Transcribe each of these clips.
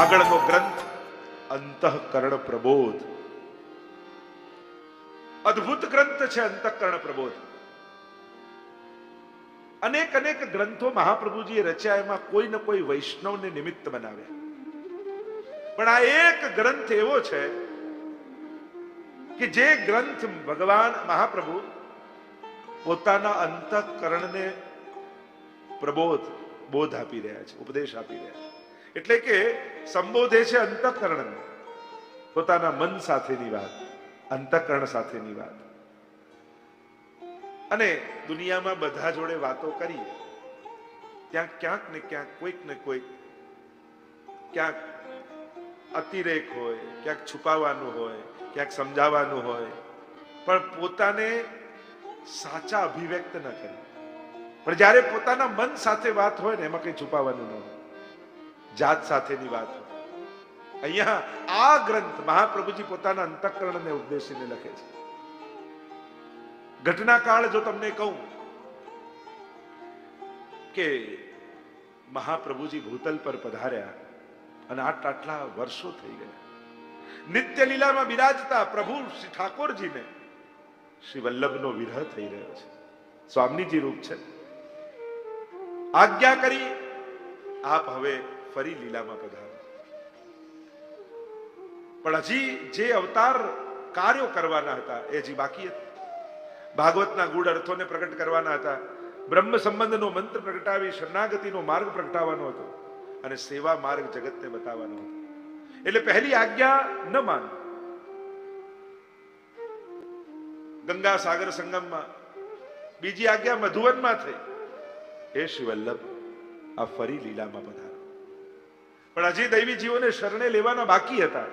આગળનો ગ્રંથ, અંતઃકરણ પ્રબોધ. અદ્ભુત ગ્રંથ છે અંતઃકરણ પ્રબોધ. અનેક અનેક ગ્રંથો મહાપ્રભુજીએ રચ્યા, એમાં કોઈ ને કોઈ વૈષ્ણવને નિમિત્ત બનાવ્યા પણ આ એક ગ્રંથ એવો છે કે જે ગ્રંથ ભગવાન મહાપ્રભુ પોતાના અંતઃકરણને પ્રબોધ, બોધ આપી રહ્યા છે, ઉપદેશ આપી રહ્યા છે. એટલે કે સંબોધે છે અંતઃકરણ પોતાના મન સાથેની વાત, અંતઃકરણ સાથેની વાત. અને દુનિયામાં બધા જોડે વાતો કરી ત્યાં ક્યાંક ને ક્યાંક, કોઈક ને કોઈક ક્યાંક અતિરેક હોય, ક્યાંક છુપાવવાનું હોય, ક્યાંક સમજાવવાનું હોય, પણ પોતાને સાચા અભિવ્યક્ત ન કરે પણ જ્યારે પોતાના મન સાથે વાત હોય ને, એમાં કંઈ છુપાવવાનું ન હોય. જાત સાથેની વાત હોય. અહીંયા આ ગ્રંથ મહાપ્રભુજી પોતાના અંતઃકરણને ઉદ્દેશીને લખે છે. ઘટનાકાળ જો તમને કહું કે મહાપ્રભુજી ભૂતલ પર પધાર્યા અને આટ આટલા વર્ષો થઈ ગયા. નિત્ય લીલામાં બિરાજતા પ્રભુ શ્રી ઠાકોરજીને શ્રી વલ્લભનો વિરહ થઈ રહ્યો છે. સ્વામીજી રૂપ છે. આજ્ઞા કરી, આપ હવે ફરી લીલામાં પધારો. પણ હજી જે અવતાર કાર્યો કરવાના હતા, એ હજી બાકી હતા. ભાગવતના ગુડ અર્થોને પ્રગટ કરવાના હતા. બ્રહ્મ સંબંધનો મંત્ર પ્રગટાવી શરણાગતિનો માર્ગ પ્રગટાવવાનો હતો અને સેવા માર્ગ જગતને બતાવવાનો હતો. એટલે પહેલી આજ્ઞા ન માન ગંગા સાગર સંગમમાં બીજી આજ્ઞા મધુવનમાં થઈ. એ શિવલ્લભ, આ ફરી લીલામાં પધારો. પણ હજી દૈવી જીવોને શરણે લેવાના બાકી હતા.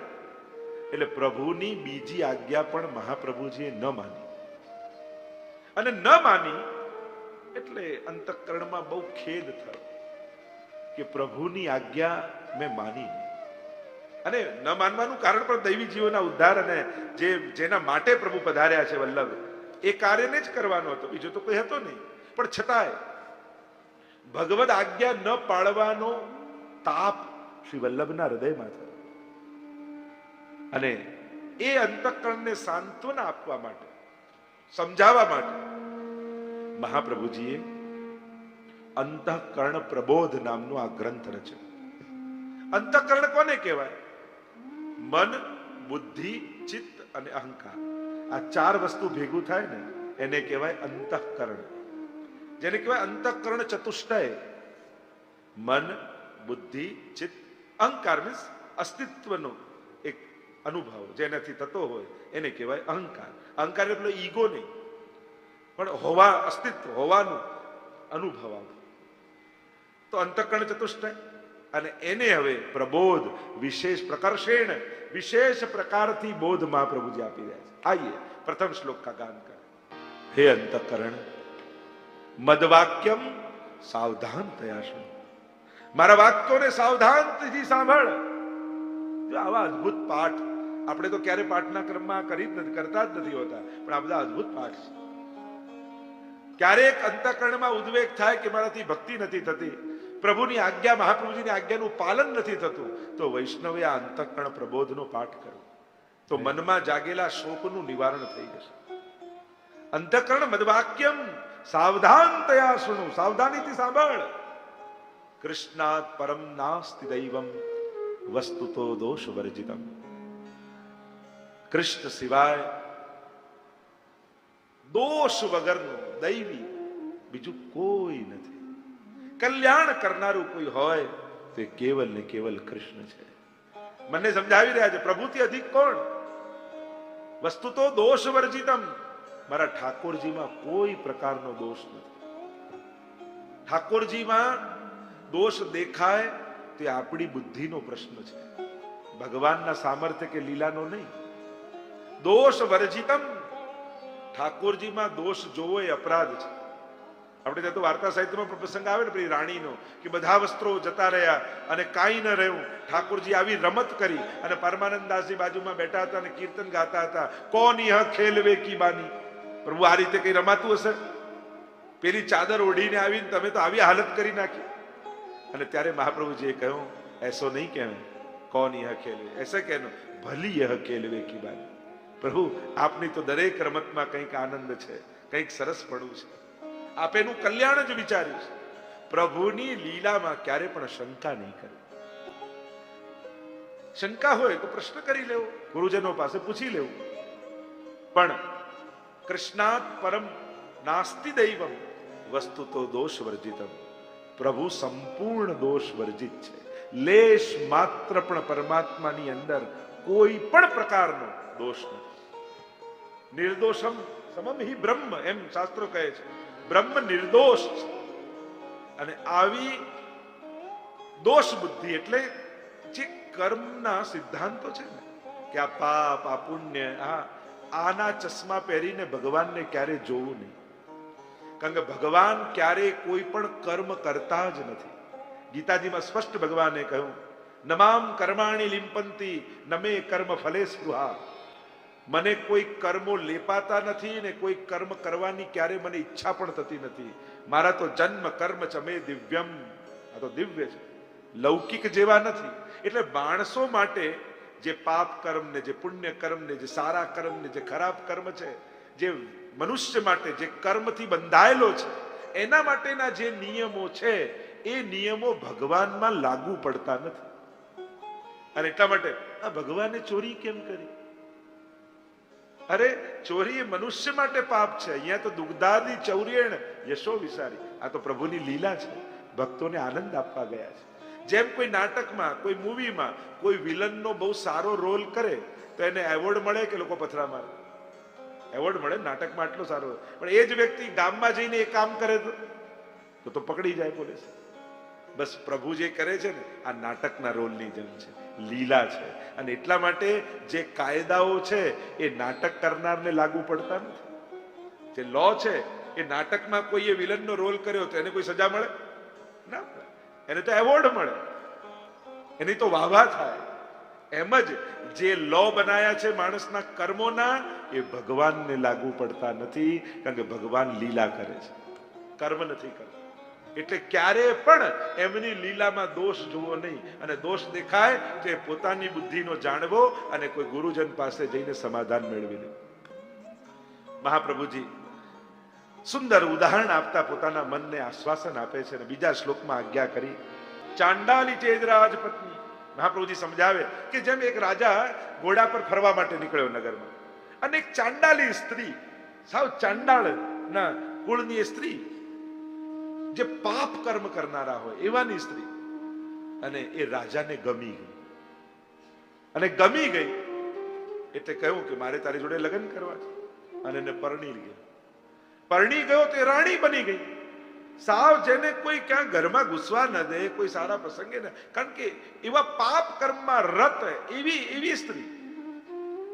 એટલે પ્રભુની બીજી આજ્ઞા પણ મહાપ્રભુજીએ ન માની. અને ન માની એટલે અંતકરણમાં બહુ ખેદ થયો કે પ્રભુની આજ્ઞા મેં માની અને ન માનવાનું કારણ પણ દૈવી જીવોના ઉદ્ધાર અને જે જેના માટે પ્રભુ પધાર્યા છે વલ્લભ, એ કાર્યને જ કરવાનો હતો. બીજો તો કોઈ હતો નહીં. પણ છતાંય ભગવદ આજ્ઞા ન પાળવાનો તાપ શ્રી વલ્લભના હૃદયમાં થયો. અને એ અંતઃકરણને સાંત્વના આપવા માટે, સમજાવવા માટે મહાપ્રભુજીએ અંતઃકરણ પ્રબોધ નામનો આ ગ્રંથ રચ્યો. અંતઃકરણ કોને કહેવાય? મન, બુદ્ધિ, ચિત્ત અને અહંકાર. આ ચાર વસ્તુ ભેગું થાય ને, એને કહેવાય અંતઃકરણ. જેને કહેવાય અંતઃકરણ ચતુષ્ટય. મન, બુદ્ધિ, ચિત્ત અહંકાર મીન્સ અસ્તિત્વનો એક અનુભવ જેનાથી થતો હોય એને કહેવાય અહંકાર. અહંકાર એટલે ઈગો નહીં. પણ હોવા અસ્તિત્વ, હોવાનું અનુભવ તો અંતઃકરણ ચતુષ્ટય અને એને હવે પ્રબોધ વિશેષ પ્રકર્ષેણ વિશેષ પ્રકારથી બોધ મહાપ્રભુજી આપી રહ્યા છે. આઈએ પ્રથમ શ્લોક કા ગાન કરે. હે અંતકરણ, મદવાક્યમ સાવધાન થયા શું મારા વાક્યોને સાવધાનથી સાંભળ. જો આવા અદ્ભુત પાઠ આપણે તો ક્યારે પાઠના ક્રમમાં કરી જ નથી કરતા જ નથી હોતા પણ આ બધા અદ્ભુત પાઠ છે. ક્યારેક અંતકરણમાં ઉદ્વેગ થાય કે મારાથી ભક્તિ નથી થતી પ્રભુની આજ્ઞા મહાપ્રભુજીની આજ્ઞાનું પાલન નથી થતું તો વૈષ્ણવે આ અંતકરણ પ્રબોધનો પાઠ કરો તો મનમાં જાગેલા શોકનું નિવારણ થઈ જશે. અંતકરણ મદવાક્યમ સાવધાન તયા સુણું સાવધાનીથી સાંભળ. કૃષ્ણાત પરમ નાસ્તિ દૈવમ વસ્તુ તો દોષ વર્જિતમ કૃષ્ણ સિવાય દોષ વગરનું દૈવી બીજું કોઈ નથી કલ્યાણ કરનારું કોઈ હોય તો કેવલ ને કેવલ કૃષ્ણ છે મને સમજાવી રહ્યા છે પ્રભુથી અધિક કોણ વસ્તુ તો દોષ વર્જિતમ મારા ઠાકોરજીમાં કોઈ પ્રકારનો દોષ નથી ઠાકોરજીમાં દોષ દેખાય તે આપણી બુદ્ધિનો પ્રશ્ન છે. ભગવાનના સામર્થ્ય કે લીલાનો નહીં. દોષ વર્જિતમ. ઠાકોરજીમાં દોષ જોવો એ અપરાધ છે. આપણે ત્યાં તો વાર્તા સાહિત્યમાં પણ પ્રસંગ આવે ને પેલી રાણીનો, કે બધા વસ્ત્રો જતા રહ્યા અને કાંઈ ન રહ્યું. ઠાકોરજી આવી રમત કરી અને પરમાનંદ દાસજી બાજુમાં બેઠા હતા અને કીર્તન ગાતા હતા. કોણ હ ખેલવે કી બાની? પ્રભુ આ રીતે કઈ રમાતું હશે? પેલી ચાદર ઓઢીને આવીને તમે તો આવી હાલત કરી નાખી. અને ત્યારે મહાપ્રભુજીએ કહ્યું, એસો નહીં કહેવે કોણ યહ ખેલવે એસે કહેનો ભલી યહ ખેલવે કી બાત પ્રભુ, આપની તો દરેક રમતમાં કંઈક આનંદ છે, કંઈક સરસ પડવું છે. આપ એનું કલ્યાણ જ વિચાર્યું છે. પ્રભુની લીલામાં ક્યારે પણ શંકા નહીં કરે. શંકા હોય તો પ્રશ્ન કરી લેવો, ગુરુજનો પાસે પૂછી લેવું. પણ કૃષ્ણાત પરમ નાસ્તિ દૈવમ વસ્તુ તો દોષ વર્જિતમ. પ્રભુ સંપૂર્ણ દોષ વર્જિત છે. લેશ માત્ર પણ પરમાત્માની અંદર કોઈ પણ પ્રકારનો દોષ નથી. નિર્દોષમ સમમ હિ બ્રહ્મ એમ શાસ્ત્રો કહે છે. બ્રહ્મ નિર્દોષ છે. અને આવી દોષ બુદ્ધિ એટલે જે કર્મના સિદ્ધાંતો છે ને, કે આ પાપ, આ પુણ્ય, આ, આના ચશ્મા પહેરીને ભગવાનને ક્યારે જોવું નહીં. કારણ કે ભગવાન ક્યારે કોઈ પણ કર્મ કરતા જ નથી. ગીતાજીમાં સ્પષ્ટ ભગવાને કહ્યું નમામ કર્માણી લિંપંતી નમે કર્મ ફલે સ્પૃહા. મને કોઈ કર્મો લેપાતા નથી ને કોઈ કર્મ કરવાની ક્યારે મને ઈચ્છા પણ થતી નથી. મારા તો જન્મ કર્મ ચમે દિવ્યમ. આ તો દિવ્ય છે. લૌકિક જેવા નથી. એટલે માણસો માટે જે પાપ કર્મ ને જે પુણ્ય કર્મ ને જે સારા કર્મ ને જે ખરાબ કર્મ છે, જે મનુષ્ય માટે જે કર્મથી બંધાયેલો છે, એના માટેના જે નિયમો છે, એ નિયમો ભગવાનમાં લાગુ પડતા નથી. અને એટલા માટે, આ ભગવાને ચોરી કેમ કરી? અરે, ચોરી એ મનુષ્ય માટે પાપ છે. અહીંયા તો દુગ્ધાદી ચૌર્યણ યશો વિસારી. આ તો પ્રભુની લીલા છે. ભક્તોને આનંદ આપવા ગયા છે. જેમ કોઈ નાટકમાં, કોઈ મૂવીમાં કોઈ વિલનનો બહુ સારો રોલ કરે, તો એને એવોર્ડ મળે કે લોકો પથરા મારે? એવોર્ડ મળે નાટકમાં આટલો સારો પણ એ જ વ્યક્તિ ગામમાં જઈને એ કામ કરે તો? તો પકડી જાય પોલીસ. બસ પ્રભુ જે કરે છે ને, આ નાટકના રોલની જેમ છે, લીલા છે. અને એટલા માટે જે કાયદાઓ છે, એ નાટક કરનારને લાગુ પડતા નથી. જે લો છે, એ નાટકમાં કોઈએ વિલનનો રોલ કર્યો તો એને કોઈ સજા મળે? ના એને તો એવોર્ડ મળે. એની તો વાહવા થાય. એમ જ જે લો બનાયા છે માણસના કર્મોના, એ ભગવાનને લાગુ પડતા નથી, કારણ કે ભગવાન લીલા કરે છે. કર્મ નથી કરતા. એટલે ક્યારે પણ એમની લીલામાં દોષ જુઓ નહીં. અને દોષ દેખાય તો એ પોતાની બુદ્ધિનો જાણવો અને કોઈ ગુરુજન પાસે જઈને સમાધાન મેળવી લે. મહાપ્રભુજી, સુંદર ઉદાહરણ આપતા પોતાના મનને આશ્વાસન આપે છે અને બીજા શ્લોકમાં આજ્ઞા કરી, ચાંડાલી ચેદરાજ પત્ની મહાપ્રભુજી સમજાવે કે જેમ એક રાજા ઘોડા પર ફરવા માટે નીકળ્યો નગરમાં, અને એક ચાંડાલી સ્ત્રી, સાવ ચાંડાળ ના કુળની સ્ત્રી, જે પાપ કર્મ કરનારા હોય એવાની સ્ત્રી, અને એ રાજાને ગમી ગઈ. અને ગમી ગઈ એટલે કહ્યું કે મારે તારી જોડે લગ્ન કરવા છે. અને એને પરણી ગયો પરણી ગયો તે રાણી બની ગઈ. સાવ જેને કોઈ ક્યાં ઘરમાં ઘૂસવા ન દે, કોઈ સારા પ્રસંગે ન કારણ કે એવા પાપ કર્મમાં રત એવી એવી સ્ત્રી.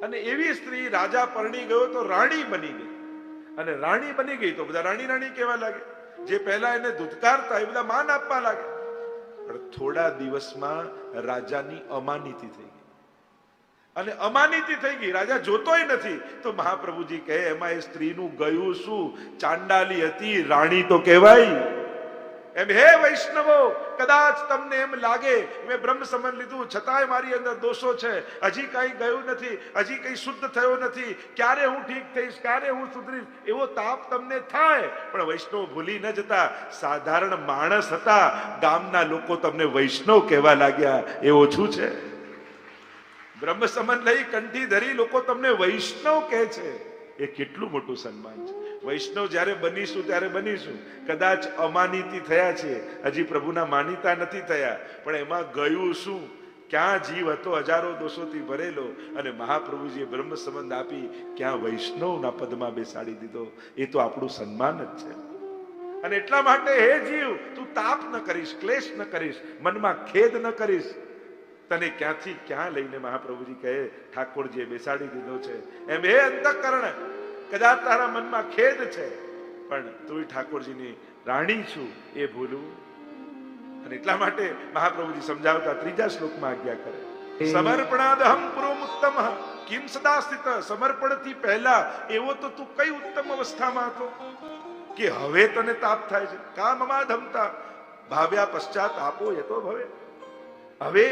અને એવી સ્ત્રી રાજા પરણી ગયો તો રાણી બની ગઈ. અને રાણી બની ગઈ તો બધા રાણી રાણી કહેવા લાગે જે પહેલા એને ધુતકારતા એ બધા માન આપવા લાગે પણ થોડા દિવસમાં રાજાની અમાનીતી થઈ ગઈ. અને અમાનીતિ થઈ ગઈ. રાજા જોતોય નથી. તો મહાપ્રભુજી કહે, એમાં એ સ્ત્રીનું ગયું શું? ચાંડાલી હતી, રાણી તો કહેવાય. એમ, હે વૈષ્ણવો, કદાચ તમને એમ લાગે, મેં બ્રહ્મ સમન લીધું, છતાંય મારી અંદર દોષો છે. હજી કઈ ગયું નથી, હજી કઈ શુદ્ધ થયો નથી. ક્યારે હું ઠીક થઈશ, ક્યારે હું સુધરીશ? એવો તાપ તમને થાય. પણ વૈષ્ણવ ભૂલી ન જતા. સાધારણ માણસ હતા. ગામના લોકો તમને વૈષ્ણવ કહેવા લાગ્યા. એ ઓછું છે. બ્રહ્મ સમન લઈ કંઠી ધરી લોકો તમને વૈષ્ણવ કહે છે. એ કેટલું મોટું સન્માન છે. વૈષ્ણવ જ્યારે બનીશું, ત્યારે બનીશું. કદાચ અમાનીતી થયા છે. હજી પ્રભુના માનીતા નથી થયા. પણ એમાં ગયું શું? ક્યાં જીવ હતો? હજારો દોષોથી ભરેલો. અને મહાપ્રભુજીએ બ્રહ્મ સંબંધ આપી ક્યાં વૈષ્ણવના પદમાં બેસાડી દીધો? એ તો આપણું સન્માન જ છે. અને એટલા માટે હે જીવ, તું તાપ ન કરીશ, ક્લેશ ન કરીશ, મનમાં ખેદ ન કરીશ. તને ક્યાંથી ક્યાં લઈને મહાપ્રભુજી કહે ઠાકોરજીએ બેસાડી દીધો છે. એમ હે અંતઃકરણ કદાચ તારા મનમાં ખેદ છે પણ તું ઠાકોરજીની રાણી છું એ ભૂલું. અને એટલા માટે મહાપ્રભુજી સમજાવતા ત્રીજા શ્લોકમાં આજ્ઞા કરે સમર્પણાદહમ ઉત્તમ. કિમ સદા સ્થિત? સમર્પણથી પહેલા એવો તો તું કઈ ઉત્તમ અવસ્થામાં હતો? કે હવે તને તાપ થાય છે. કામમાં ધમતા ભાવ્યા પશ્ચાત આપો એ તો ભવે. હવે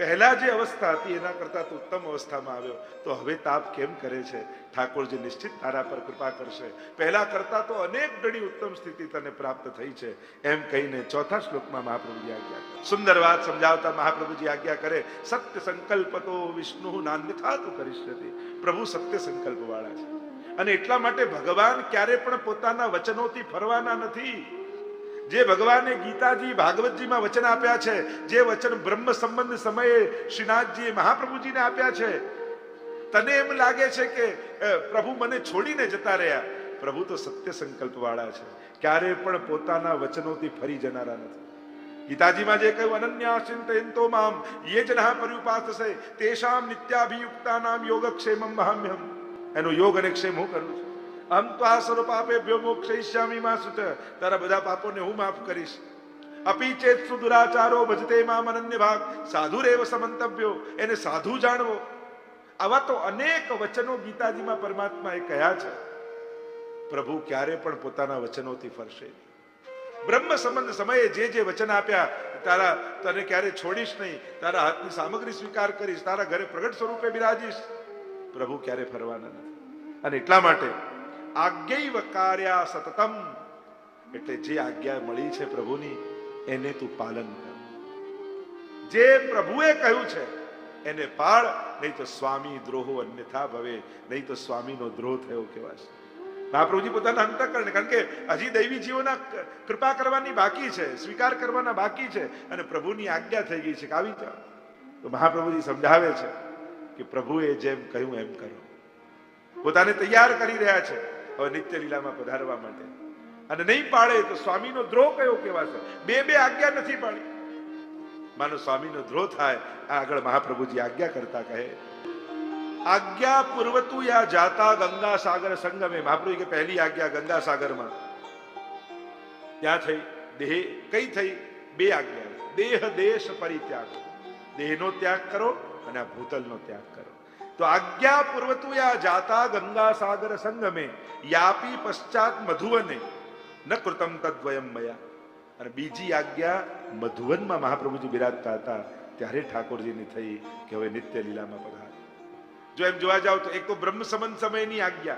પહેલા જે અવસ્થા હતી એના કરતા તો ઉત્તમ અવસ્થામાં આવ્યો. તો હવે તાપ કેમ કરે છે? ઠાકોરજી નિશ્ચિત તારા પર કૃપા કરશે. પહેલા કરતા તો અનેક ગણી ઉત્તમ સ્થિતિ તને પ્રાપ્ત થઈ છે. એમ કહીને ચોથા શ્લોકમાં મહાપ્રભુજી આજ્ઞા સુંદર વાત સમજાવતા મહાપ્રભુજી આજ્ઞા કરે, સત્ય સંકલ્પ તો વિષ્ણુ નાન્યથા તું કરી પ્રભુ સત્ય સંકલ્પ વાળા છે. અને એટલા માટે ભગવાન ક્યારે પણ પોતાના વચનોથી ફરવાના નથી. જે ભગવાને ગીતાજી ભાગવતજીમાં વચન આપ્યા છે, જે વચન બ્રહ્મ સંબંધ સમયે શ્રીનાથજીએ મહાપ્રભુજીને આપ્યા છે. તને એમ લાગે છે કે પ્રભુ મને છોડીને જતા રહ્યા? પ્રભુ તો સત્ય સંકલ્પ વાળા છે. ક્યારે પણ પોતાના વચનોથી ફરી જનારા નથી. ગીતાજીમાં જે કહ્યું અનન્યા ચિંતયંતો મામ, યે જનઃ પર્યુપાસસે, તેષામ નિત્યાભિયુક્તાનામ યોગક્ષેમમ મહામ્યમ એનો યોગ અને ક્ષેમ હું કરું છું? અહમ તો આ સર્વ પાપેભ્યો મોક્ષયિષ્યામિ માં સુત તારા બધા પાપોને હું માફ કરીશ. અપી ચેત સુદુરાચારો ભજતે માં અનન્ય ભાગ. સાધુરેવ સમંતવ્યો, એને સાધુ જાણવો. આવા તો અનેક વચનો ગીતાજીમાં પરમાત્માએ કહ્યા છે. પ્રભુ ક્યારે પણ પોતાના વચનોથી ફરશે. બ્રહ્મ સંબંધ સમયે જે જે વચન આપ્યા, તારા તને ક્યારે છોડીશ નહીં. તારા હાથની સામગ્રી સ્વીકાર કરીશ. તારા ઘરે પ્રગટ સ્વરૂપે બિરાજીશ. પ્રભુ ક્યારે ફરવાના નથી. અને એટલા માટે આજ્ઞૈવ કાર્યા સતતમ. એટલે જે આજ્ઞા મળી છે પ્રભુની, એને તું પાલન કર. જે પ્રભુએ કહ્યું છે, એને પાળ, નહીં તો સ્વામી દ્રોહો અન્યથા ભવે, નહીં તો સ્વામીનો દ્રોહ થયો કહેવાશે. મહાપ્રભુજી પોતાના અંતકરણ કારણ કે હજી દૈવી જીવોના કૃપા કરવાની બાકી છે, સ્વીકાર કરવાના બાકી છે, અને પ્રભુની આજ્ઞા થઈ ગઈ છે કે આવી જાઓ. તો મહાપ્રભુજી સમજાવે છે કે પ્રભુએ જેમ કહ્યું એમ કરો. પોતાને તૈયાર કરી રહ્યા છે. હવે નિત્ય લીલામાં પધારવા માટે. અને નહીં પાડે તો સ્વામીનો દ્રોહ કયો કહેવાશે? બે બે આજ્ઞા નથી પાડી. માનો સ્વામીનો દ્રોહ થાય આગળ મહાપ્રભુજી આજ્ઞા કરતા કહે, આજ્ઞા પૂર્વતું યા જાતા ગંગા સાગર સંગમે. મહાપ્રભુ કે પહેલી આજ્ઞા ગંગા સાગરમાં. ત્યાં થઈ, દેહ, કઈ થઈ? બે આજ્ઞા. દેહ, દેશ, પરિત્યાગ. દેહનો ત્યાગ કરો અને આ ભૂતલનો ત્યાગ કરો. તો આજ્ઞા પૂર્વતું યા જાતા ગંગા સાગર સંગમે, યાપી પશ્ચાત મધુવને, ન કૃતમ તદ્વયમ મયા. અને બીજી આજ્ઞા મધુવનમાં મહાપ્રભુજી બિરાજતા હતા, ત્યારે ઠાકોરજીની થઈ કે હવે નિત્ય લીલામાં પધાર. જો એમ જોવા જાવ તો એક તો બ્રહ્મ સંબંધ સમયની આજ્ઞા.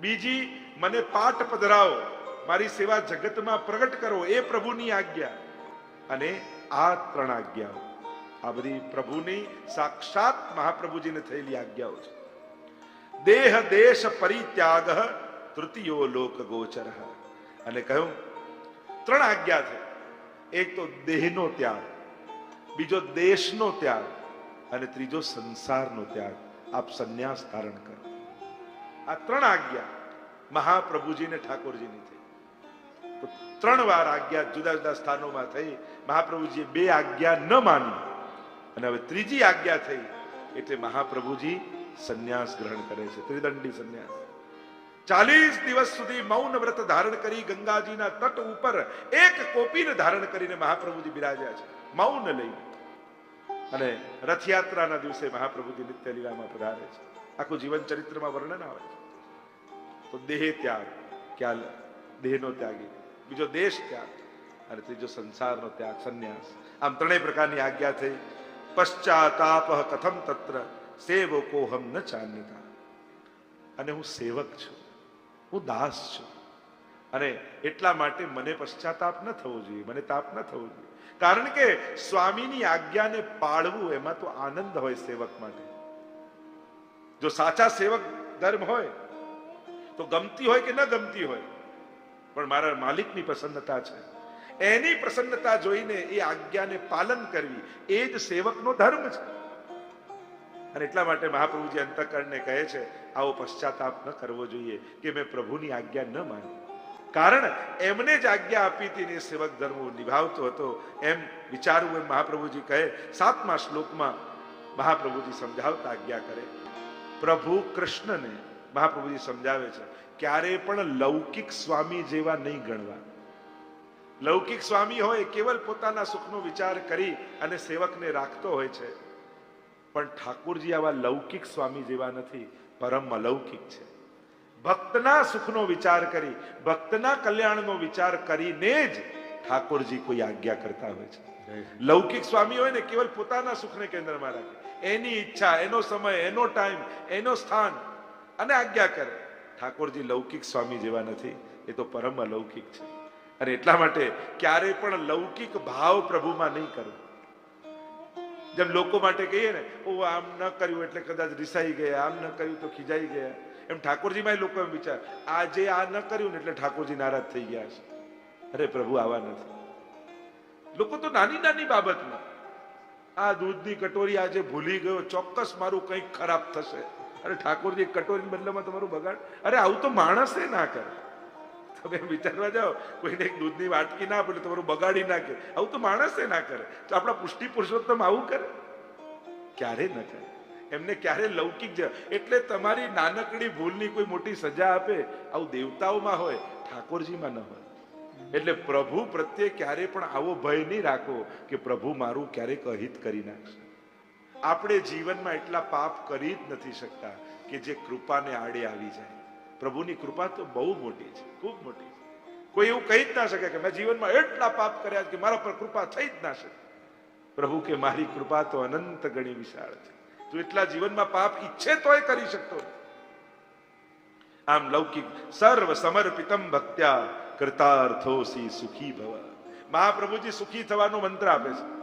બીજી, મને પાઠ પધરાવો, મારી સેવા જગતમાં પ્રગટ કરો એ પ્રભુની આજ્ઞા. અને આ ત્રણ આજ્ઞાઓ. આ બધી પ્રભુની સાક્ષાત મહાપ્રભુજીને થયેલી આજ્ઞાઓ છે. દેહ, દેશ, પરિત્યાગ, તૃતીયો લોક ગોચર. અને કહ્યું, ત્રણ આજ્ઞા છે. એક તો દેહનો ત્યાગ, બીજો દેશનો ત્યાગ, અને ત્રીજો સંસારનો ત્યાગ. આપ સંન્યાસ ધારણ કરો. આ ત્રણ આજ્ઞા મહાપ્રભુજીને ઠાકોરજીની થઈ. ત્રણ વાર આજ્ઞા જુદા જુદા સ્થાનોમાં થઈ. મહાપ્રભુજીએ બે આજ્ઞા ન માની. અને હવે ત્રીજી આજ્ઞા થઈ એટલે મહાપ્રભુજી સંન્યાસ ગ્રહણ કરે છે, ત્રિદંડી સંન્યાસ. ચાલીસ દિવસ સુધી મૌન વ્રત ધારણ કરી ગંગાજીના તટ ઉપર એક કોપીને ધારણ કરીને મહાપ્રભુજી બિરાજ્યા છે, મૌન લઈ. અને રથયાત્રાના દિવસે મહાપ્રભુજી નિત્ય લીલામાં પધારે છે. આખું જીવન ચરિત્રમાં વર્ણન આવે છે. તો દેહ ત્યાગ ક્યાં દેહનો ત્યાગી, બીજો દેશ ત્યાગ, અને ત્રીજો સંસારનો ત્યાગ, સંન્યાસ. આમ ત્રણેય પ્રકારની આજ્ઞા થઈ. પશ્ચાતાપ કથમ તત્ર સેવકોહમ ન ચાન્યતા. અને હું સેવક છું, હું દાસ છું. અને એટલા માટે મને પશ્ચાતાપ ન થવો જોઈએ, મને તાપ ન થવો જોઈએ. કારણ કે સ્વામીની આજ્ઞાને પાળવું એમાં તો આનંદ હોય સેવક માટે. જો સાચા સેવક ધર્મ હોય, તો ગમતી હોય કે ન ગમતી હોય, પણ મારા માલિકની પ્રસન્નતા છે. એની પ્રસન્નતા જોઈને એ આજ્ઞાને પાલન કરવી, એ જ સેવકનો ધર્મ છે. અને એટલા માટે મહાપ્રભુજી અંતકરણને કહે છે, આવો પશ્ચાતાપ ન કરવો જોઈએ કે મેં પ્રભુની આજ્ઞા ન માની. કારણ એમને જ આજ્ઞા આપી હતી એ સેવક ધર્મ નિભાવતો હતો. એમ વિચારવું એમ મહાપ્રભુજી કહે, સાતમા શ્લોકમાં મહાપ્રભુજી સમજાવતા આજ્ઞા કરે, પ્રભુ કૃષ્ણને, મહાપ્રભુજી સમજાવે છે ક્યારે પણ લૌકિક સ્વામી જેવા નહીં ગણવા. લૌકિક સ્વામી હોય કેવલ પોતાના સુખનો વિચાર કરી અને સેવકને રાખતો હોય છે. પણ ઠાકુરજી આવા લૌકિક સ્વામી જેવા નથી પરમ અલૌકિક છે. ભક્તના સુખનો વિચાર કરી ભક્તના કલ્યાણનો વિચાર કરીને જ ઠાકોરજી કોઈ આજ્ઞા કરતા હોય છે. લૌકિક સ્વામી હોય ને કેવલ પોતાના સુખને કેન્દ્રમાં રાખે. એની ઈચ્છા એનો સમય એનો ટાઈમ એનો સ્થાન અને આજ્ઞા કરે. ઠાકોરજી લૌકિક સ્વામી જેવા નથી એ તો પરમ અલૌકિક છે. અને એટલા માટે ક્યારે પણ લૌકિક ભાવ પ્રભુમાં નહીં કરવો જેમ લોકો માટે કહીએ ને ઓ આમ ન કર્યું એટલે કદાચ રિસાઈ ગયા, આમ ન કર્યું તો ખીજાઈ ગયા. એમ ઠાકોરજીમાં લોકો એમ વિચાર આજે આ ન કર્યું ને એટલે ઠાકોરજી નારાજ થઈ ગયા છે. અરે પ્રભુ, આવા નથી. લોકો તો નાની નાની બાબતમાં, આ દૂધની કટોરી આજે ભૂલી ગયો, ચોક્કસ મારું કંઈક ખરાબ થશે. અરે ઠાકોરજી કટોરી બદલામાં તમારું બગાડ, અરે આવું તો માણસે ના કરે. તમે વિચારવા જાઓ, કોઈને એક દૂધની વાટકી ના પડે તમારું બગાડી નાખે આવું તો માણસે ના કરે. તો આપણા પુષ્ટિ પુરુષોત્તમ આવું કરે? ક્યારે ન કરે? એમને ક્યારે લૌકિક જ એટલે તમારી નાનકડી ભૂલની કોઈ મોટી સજા આપે, આવું દેવતાઓમાં હોય, ઠાકોરજીમાં ન હોય. એટલે પ્રભુ પ્રત્યે ક્યારે પણ આવો ભય નહીં રાખો કે પ્રભુ મારું ક્યારેક અહિત કરી નાખશે. આપણે જીવનમાં એટલા પાપ કરી જ નથી શકતા કે જે કૃપાને આડે આવી જાય. પ્રભુની કૃપા તો બહુ મોટી છે, ખૂબ મોટી છે. કોઈ એવું કહી જ ના શકે કે મેં જીવનમાં એટલા પાપ કર્યા કે મારા પર કૃપા થઈ જ ના શકે. પ્રભુ કે મારી કૃપા તો અનંત ગણી વિશાળ છે. તું એટલા જીવનમાં પાપ ઈચ્છે તોય કરી શકતો આમ લૌકિક સર્વ સમર્પિતમ ભક્ત્યા કૃતાર્થોસી સુખી ભવ. મહાપ્રભુજી સુખી થવાનો મંત્ર આપે છે.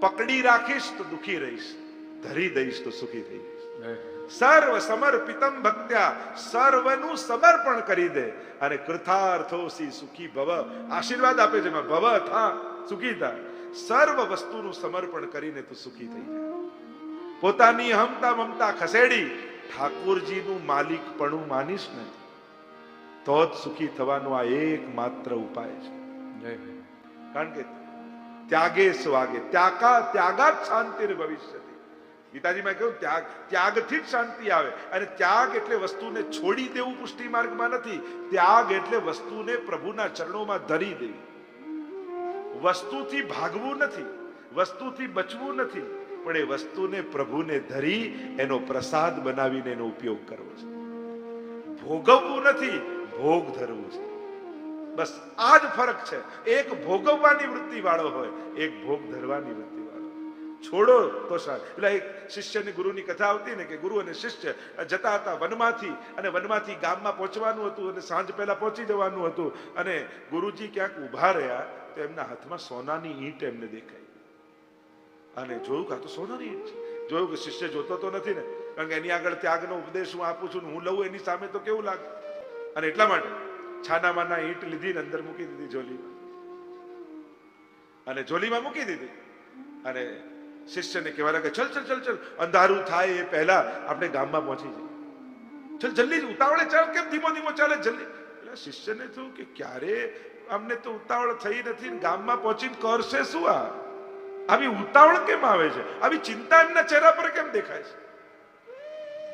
પકડી રાખીશ તો દુખી રહીશ. ધરી દઈશ તો સુખી થઈ જઈશ. સર્વ સમર્પિતમ ભક્ત્યા સર્વનું સમર્પણ કરી દે. અને કૃતાર્થોસી સુખી ભવ આશીર્વાદ આપે છે ભવ થા સુખી થા. સર્વ વસ્તુનું સમર્પણ કરીને તું સુખી થઈ જાય પોતાની હમતા મમતા ખસેડી ઠાકોરજીનું માલિકપણું માનીશ ને તો જ સુખી થવાનો આ એકમાત્ર ઉપાય છે. કારણ કે ત્યાગે સ્વાગે ત્યાગા ત્યાગાત શાંતિ ભવિષ્યતિ. ગીતાજીમાં કહ્યું, ત્યાગ, ત્યાગથી જ શાંતિ આવે. અને ત્યાગ એટલે વસ્તુને છોડી દેવું પુષ્ટિ માર્ગમાં નથી. ત્યાગ એટલે વસ્તુને પ્રભુના ચરણોમાં ધરી દેવી. વસ્તુથી ભાગવું નથી, વસ્તુથી બચવું નથી, પણ એ વસ્તુને પ્રભુને ધરી એનો પ્રસાદ બનાવીને એનો ઉપયોગ કરવો છે. ભોગવવું નથી, ભોગ ધરવું છે. બસ આ જ ફરક છે. એક ભોગવવાની વૃત્તિ વાળો હોય, એક ભોગ ધરવાની વૃત્તિ. છોડો તો સારું એટલે એક શિષ્યની ગુરુની કથા આવતી ને કે ગુરુ અને શિષ્ય જતા હતા વનમાંથી અને વનમાંથી ગામમાં પહોંચવાનું હતું અને સાંજ પહેલા પહોંચી જવાનું હતું. અને ગુરુજી ક્યાંક ઊભા રહ્યા તો એમના હાથમાં સોનાની ઈંટ એમને દેખાઈ. અને જોયું કે આ તો સોનાની ઈંટ છે. જોયું કે શિષ્ય જોતો તો નથી ને. કારણ કે એની આગળ ત્યાગનો ઉપદેશ હું આપું છું હું લઉં એની સામે તો કેવું લાગે? અને એટલા માટે છાનામાના ઈંટ લીધી ને અંદર મૂકી દીધી જોલીમાં અને જોલીમાં મૂકી દીધી. અને શિષ્યને કહેવા લાગે ચલ ચલ ચલ ચલ. અંધારું થાય એ પહેલા આપણે ગામમાં પહોંચી જઈએ. ચલ, જલ્દી જ ઉતાવળે, ચાલ, કેમ ધીમો ધીમો ચાલે? જલ્દી. એટલે શિષ્યને થયું કે ક્યારે અમને તો ઉતાવળ થઈ નથી ગામમાં પહોંચીને કરશે શું આ? આવી ઉતાવળ કેમ આવે છે? આવી ચિંતા એમના ચહેરા પર કેમ દેખાય છે?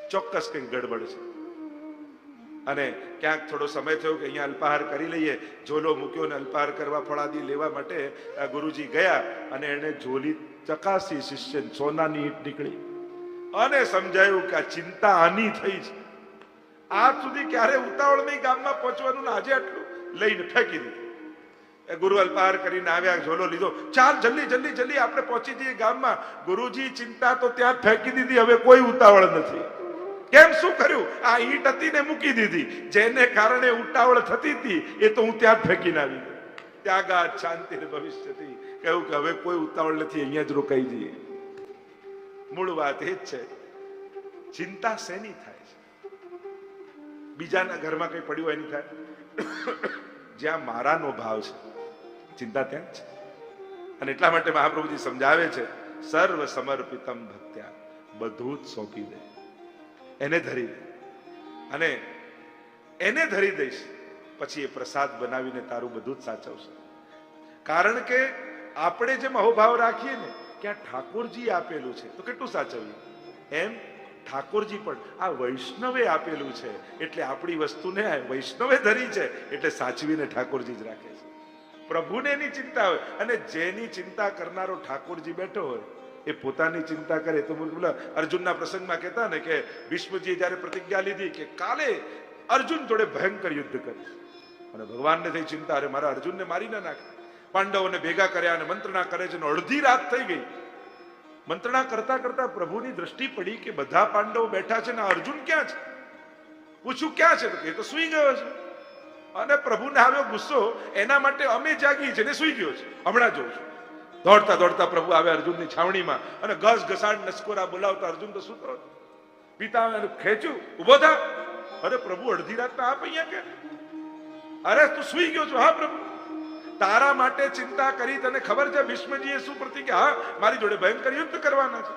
ચોક્કસ કંઈક ગડબડ છે. અને ક્યાંક થોડો સમય થયો કે અહીંયા અલ્પાહાર કરી લઈએ, ઝોલો મૂક્યો ને અલ્પાહાર કરવા ફળાદી લેવા માટે આ ગુરુજી ગયા અને એને ઝોલી ચકાસી શિષ્ય સોનાની ઈટ નીકળી. અને સમજાયું કે આ ચિંતા આની થઈ છે. આજ સુધી ક્યારે ઉતાવળ નહીં ગામમાં પહોંચવાનું આજે આટલું લઈને ફેંકી દીધું. એ ગુરુ અલ્પાહાર કરીને આવ્યા, ઝોલો લીધો. ચાલ, જલ્દી જલ્દી જલ્દી આપણે પહોંચી જઈએ ગામમાં. ગુરુજી ચિંતા તો ત્યાં ફેંકી દીધી, હવે કોઈ ઉતાવળ નથી. કેમ શું કર્યું? આ ઈંટ હતી ને મૂકી દીધી. જેને કારણે ઉતાવળ થતી હતી, એ તો હું ત્યાં જ ફેંકીને આવી ત્યાગ શાંતિ ભવિષ્યથી. કહ્યું કે હવે કોઈ ઉતાવળ નથી, અહીંયા જ રોકાઈ જઈએ. મૂળ વાત એ જ છે. ચિંતા શેની થાય છે? બીજાના ઘરમાં કઈ પડ્યું એની થાય? જ્યાં મારાનો ભાવ છે, ચિંતા ત્યાં જ છે. અને એટલા માટે મહાપ્રભુજી સમજાવે છે સર્વ સમર્પિતમ ભક્ત્યા, બધું જ સોંપી દે. એને ધરી અને એને ધરી દઈશ, પછી એ પ્રસાદ બનાવીને તારું બધું જ સાચવશે. કારણ કે આપણે જે મહોભાવ રાખીએ ને, કે આ ઠાકોરજી આપેલું છે, તો કેટલું સાચવ્યું એમ? ઠાકોરજી પણ, આ વૈષ્ણવે આપેલું છે, એટલે આપણી વસ્તુને વૈષ્ણવે ધરી છે, એટલે સાચવીને ઠાકોરજી જ રાખે છે. પ્રભુને એની ચિંતા હોય, અને જેની ચિંતા કરનારો ઠાકોરજી બેઠો હોય એ પોતાની ચિંતા કરે તો બોલા અર્જુનના પ્રસંગમાં કહેતા ને કે વિષ્ણુજીએ જ્યારે પ્રતિજ્ઞા લીધી કે કાલે અર્જુન જોડે ભયંકર યુદ્ધ કરીશ અને ભગવાનને થઈ ચિંતા, અરે મારા અર્જુનને મારી ના નાખે. પાંડવોને ભેગા કર્યા અને મંત્રણા કરે છે અડધી રાત થઈ ગઈ. મંત્રણા કરતા કરતા પ્રભુની દ્રષ્ટિ પડી કે બધા પાંડવો બેઠા છે ને અર્જુન ક્યાં છે? પૂછ્યું, ક્યાં છે? એ તો સુઈ ગયો છે. અને પ્રભુને આવ્યો ગુસ્સો, એના માટે અમે જાગી છે ને સુઈ ગયો છે. હમણાં જોઉં છું. દોડતા દોડતા પ્રભુ આવે અર્જુનની છાવણીમાં અને ઘસ ઘસાડ નસકોરા બોલાવતા અર્જુન તો હતો પિતા ખેંચ્યું, ઊભો થા. અરે પ્રભુ, અડધી રાતના આપ અહીંયા કે અરે તું સુઈ ગયો છો, હા પ્રભુ? તારા માટે ચિંતા કરી તને ખબર છે, ભીષ્મજીએ શું પ્રતિજ્ઞા હા, મારી જોડે ભયંકર યુદ્ધ કરવાના છે.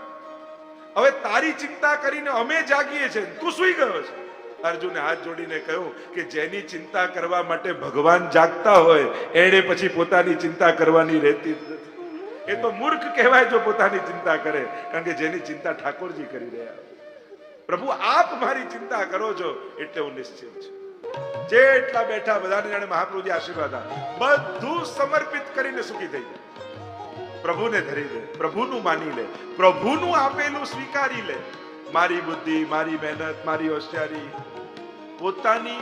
હવે તારી ચિંતા કરીને અમે જાગીએ છીએ, તું સુઈ ગયો છે. અર્જુને હાથ જોડીને કહ્યું કે જેની ચિંતા કરવા માટે ભગવાન જાગતા હોય, એણે પછી પોતાની ચિંતા કરવાની રહેતી નથી. એ તો મૂર્ખ કહેવાય જો પોતાની ચિંતા કરે, કારણ કે જેની ચિંતા ઠાકોરજી કરી રહ્યા પ્રભુ, આપ મારી ચિંતા કરો છો એટલે હું નિશ્ચિત છું. જેટલા બેઠા બધાને જાણે મહાપ્રભુજી આશીર્વાદ બધું સમર્પિત કરીને સુખી થઈ જાય. પ્રભુને ધરી લે પ્રભુનું માની લે, પ્રભુનું આપેલું સ્વીકારી લે. મારી બુદ્ધિ, મારી મહેનત, મારી હોશિયારી. પોતાની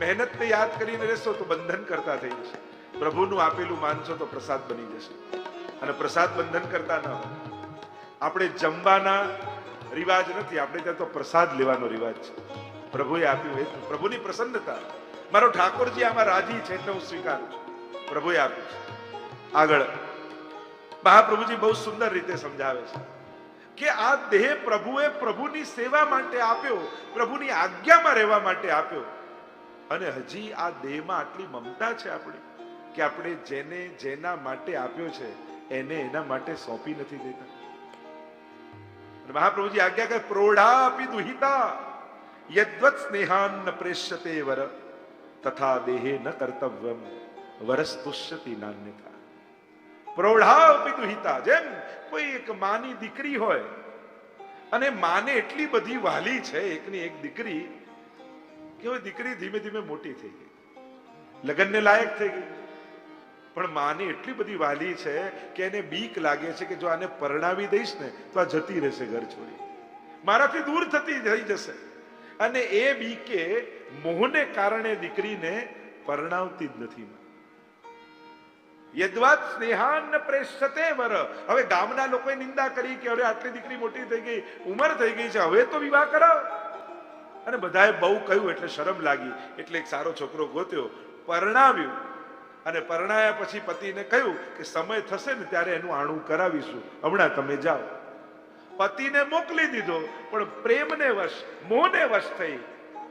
મહેનતને યાદ કરીને રહેશો તો બંધન કરતા થઈ જશે. પ્રભુનું આપેલું માનશો તો પ્રસાદ બની જશે. અને પ્રસાદ બંધન કરતા ન હોય. આપણે જમવાના રિવાજ નથી, આપણે ત્યાં તો પ્રસાદ લેવાનો રિવાજ છે. પ્રભુએ આપ્યું એ પ્રભુની પ્રસન્નતા. મારો ઠાકોરજી આમાં રાજી છે એટલે હું સ્વીકારું છું. પ્રભુએ આપ્યું છે. આગળ, મહાપ્રભુજી બહુ સુંદર રીતે સમજાવે છે કે આ દેહ પ્રભુએ પ્રભુની સેવા માટે આપ્યો, પ્રભુની આજ્ઞામાં રહેવા માટે આપ્યો. અને હજી આ દેહમાં આટલી મમતા છે આપણી, કે આપણે જેને જેના માટે આપ્યો છે એને એના માટે સોંપી નથી દેતા. મહાપ્રભુજી આજ્ઞા કહે પ્રોઢાપી દુહિતા, યદ્વત સ્નેહાન પ્રેષ્યતે વર, તથા દેહે ન કર્તવ્યમ, વરસ્તુષ્યતિ નાન્યતા પ્રૌઢાપી દુહિતા, જેમ કોઈ એક માની દીકરી હોય, અને માને એટલી બધી વાલી છે, એકની એક દીકરી, કે દીકરી ધીમે ધીમે મોટી થઈ ગઈ. લગ્નને લાયક થઈ ગઈ. પણ માને એટલી બધી વાલી છે કે એને બીક લાગે છે કે જો આને પરણાવી દઈશ ને, તો આ જતી રહેશે ઘર છોડી. મારાથી દૂર થતી થઈ જશે. અને એ બીકે મોહને કારણે દીકરીને પરણાવતી જ નથી યદવાત સ્નેહાન પ્રેષતે વર. હવે ગામના લોકોએ નિંદા કરી કે હવે આટલી દીકરી મોટી થઈ ગઈ, ઉંમર થઈ ગઈ છે, હવે તો વિવાહ કરાવ. અને બધાએ બહુ કહ્યું એટલે શરમ લાગી. એટલે એક સારો છોકરો ગોત્યો, પરણાવ્યું. અને પરણાયા પછી પતિને કહ્યું કે સમય થશે ને ત્યારે એનું આણું કરાવીશું. હમણાં તમે જાઓ. પતિને મોકલી દીધો, પણ પ્રેમને વશ મોહને વશ થઈ.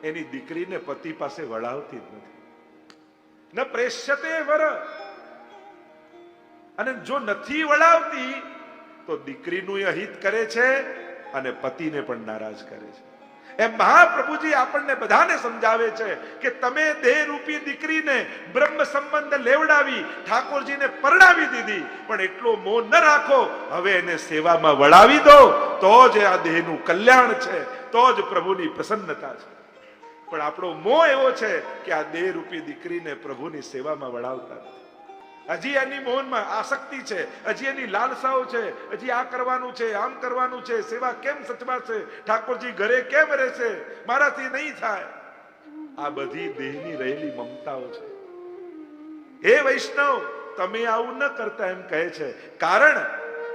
એની દીકરીને પતિ પાસે વળાવતી જ નથી. ન પ્રેષ્યતે વર. અને જો નથી વળાવતી, તો દીકરીનું અહિત કરે છે અને પતિને પણ નારાજ કરે છે. એમ મહાપ્રભુજી આપણને બધાને સમજાવે છે કે તમે દેહ રૂપી દીકરીને બ્રહ્મ સંબંધ લેવડાવી, ઠાકોરજીને પરણાવી દીધી. પણ એટલો મોહ ન રાખો, હવે એને સેવામાં વળાવી દો. તો જ આ દેહનું કલ્યાણ છે, તો જ પ્રભુની પ્રસન્નતા છે. પણ આપણો મોહ એવો છે કે આ દેહ રૂપી દીકરીને પ્રભુની સેવામાં વળાવતા નથી. હજી એની મોહનમાં આસક્તિ છે, હજી એની લાલસાઓ છે, હજી આ કરવાનું છે, આમ કરવાનું છે, સેવા કેમ સચવાશે, ઠાકોરજી ઘરે કેમ રહેશે? મારાથી નહીં થાય. આ બધી દેહની રહેલી મમતાઓ છે. હે વૈષ્ણવ, તમે આવું ન કરતા એમ કહે છે. કારણ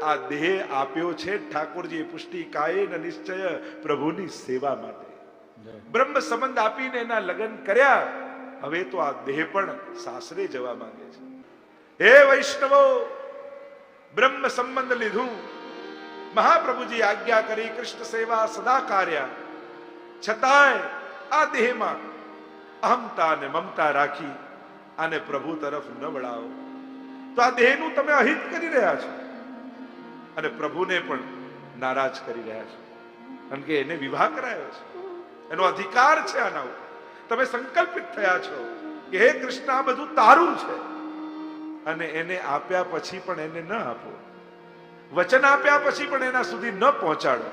આ દેહ આપ્યો છે ઠાકોરજી પુષ્ટિ કાયન નિશ્ચય પ્રભુની સેવા માટે. બ્રહ્મ સંબંધ આપીને એના લગ્ન કર્યા. હવે તો આ દેહ પણ સાસરે જવા માંગે છે. હે વૈષ્ણવો બ્રહ્મ સંબંધ લીધું મહાપ્રભુજી આજ્ઞા કરી કૃષ્ણ સેવા સદા કાર્યા છતાંય આ દેહમાં અહમતા અને મમતા રાખી આને પ્રભુ તરફ ન વળાવો તો આ દેહનું તમે અહિત કરી રહ્યા છો અને પ્રભુને પણ નારાજ કરી રહ્યા છો કારણ કે એને વિવાહ કરાયો છે એનો અધિકાર છે આના ઉપર તમે સંકલ્પિત થયા છો કે હે કૃષ્ણ આ બધું તારું છે અને એને આપ્યા પછી પણ એને ન આપો. વચન આપ્યા પછી પણ એના સુધી ન પહોંચાડો.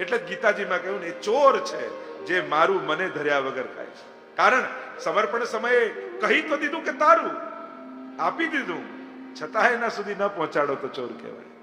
એટલે ગીતાજીમાં કહ્યું ને ચોર છે જે મારું મને ધર્યા વગર ખાય છે. કારણ સમર્પણ સમયે કહી તો દીધું કે તારું, આપી દીધું. છતાં એના સુધી ન પહોંચાડો તો ચોર કહેવાય.